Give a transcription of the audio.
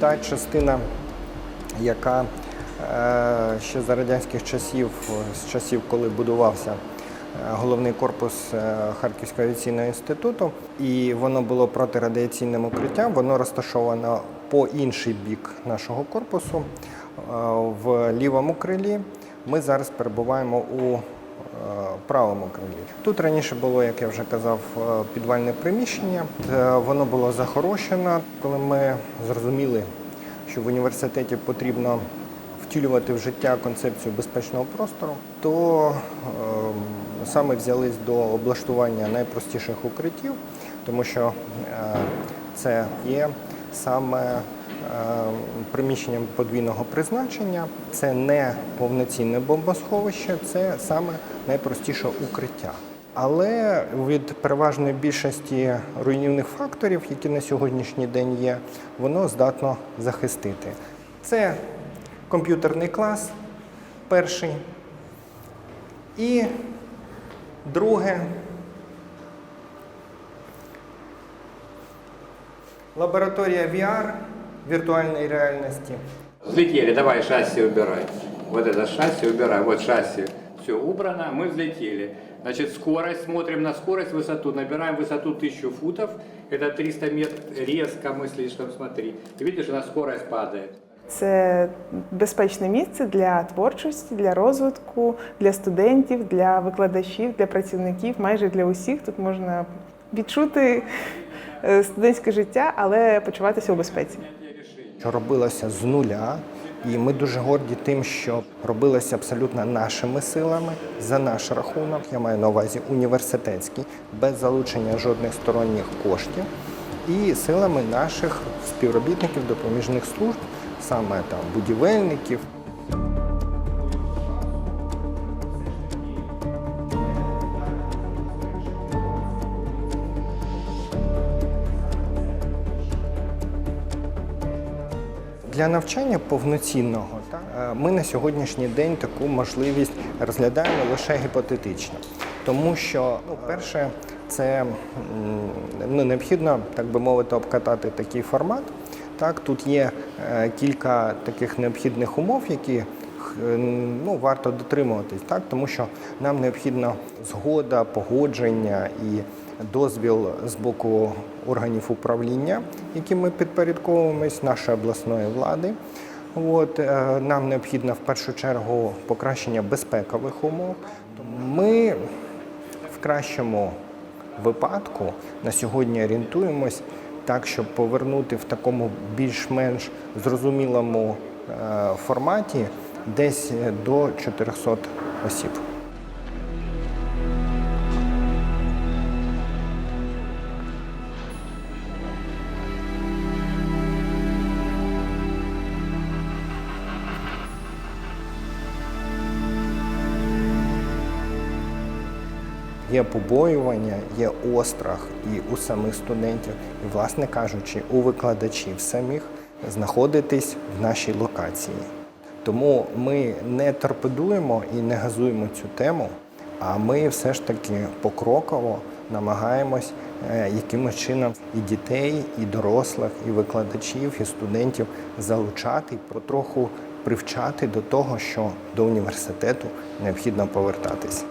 та частина, яка е, ще за радянських часів, з часів, коли будувався е, головний корпус е, Харківського авіаційного інституту, і воно було протирадіаційним укриттям, воно розташовано по інший бік нашого корпусу в лівому крилі. Ми зараз перебуваємо у правому крилі. Тут раніше було, як я вже казав, е, підвальне приміщення. Е, Воно було захорошено. Коли ми зрозуміли, що в університеті потрібно втілювати в життя концепцію безпечного простору, то е, саме взялись до облаштування найпростіших укриттів, тому що е, це є саме е, приміщенням подвійного призначення. Це не повноцінне бомбосховище, це саме найпростіше укриття. Але від переважної більшості руйнівних факторів, які на сьогоднішній день є, воно здатно захистити. Це комп'ютерний клас, перший. І друге лабораторія VR віртуальної реальності. Взлетели, давай шасси убирай. Вот это шасси убирай, вот шасси. Все убрано, мы взлетели. Значит, скорость, смотрим на скорость, высоту. Набираем высоту 1000 футов. Это 300 метров. Резко мы слишком, смотри. Ты видишь, у нас скорость падает. Це безпечне місце для творчості, для розвитку, для студентів, для викладачів, для працівників, майже для усіх. Тут можна відчути е, студентське життя, але почуватися у безпеці. що робилося з нуля. І ми дуже горді тим, що робилося абсолютно нашими силами за наш рахунок. Я маю на увазі університетський, без залучення жодних сторонніх коштів, і силами наших співробітників допоміжних служб, саме там будівельників. Для навчання повноцінного е, ми на сьогоднішній день таку можливість розглядаємо лише гіпотетично, тому що, ну, перше, це ну, необхідно, так би мовити, обкатати такий формат. Так, тут є е, кілька таких необхідних умов, які ну, варто дотримуватись, так, тому що нам необхідна згода, погодження і дозвіл з боку органів управління, яким ми підпорядковуємось, нашої обласної влади. От, е, нам необхідно в першу чергу покращення безпекових умов. Ми в кращому випадку на сьогодні орієнтуємось так, щоб повернути в такому більш-менш зрозумілому е, форматі десь до 400 осіб. Є побоювання, є острах і у самих студентів, і, власне кажучи, у викладачів самих знаходитись в нашій локації. Тому ми не торпедуємо і не газуємо цю тему, а ми все ж таки покроково намагаємось е, якимось чином і дітей, і дорослих, і викладачів, і студентів залучати, потроху привчати до того, що до університету необхідно повертатись.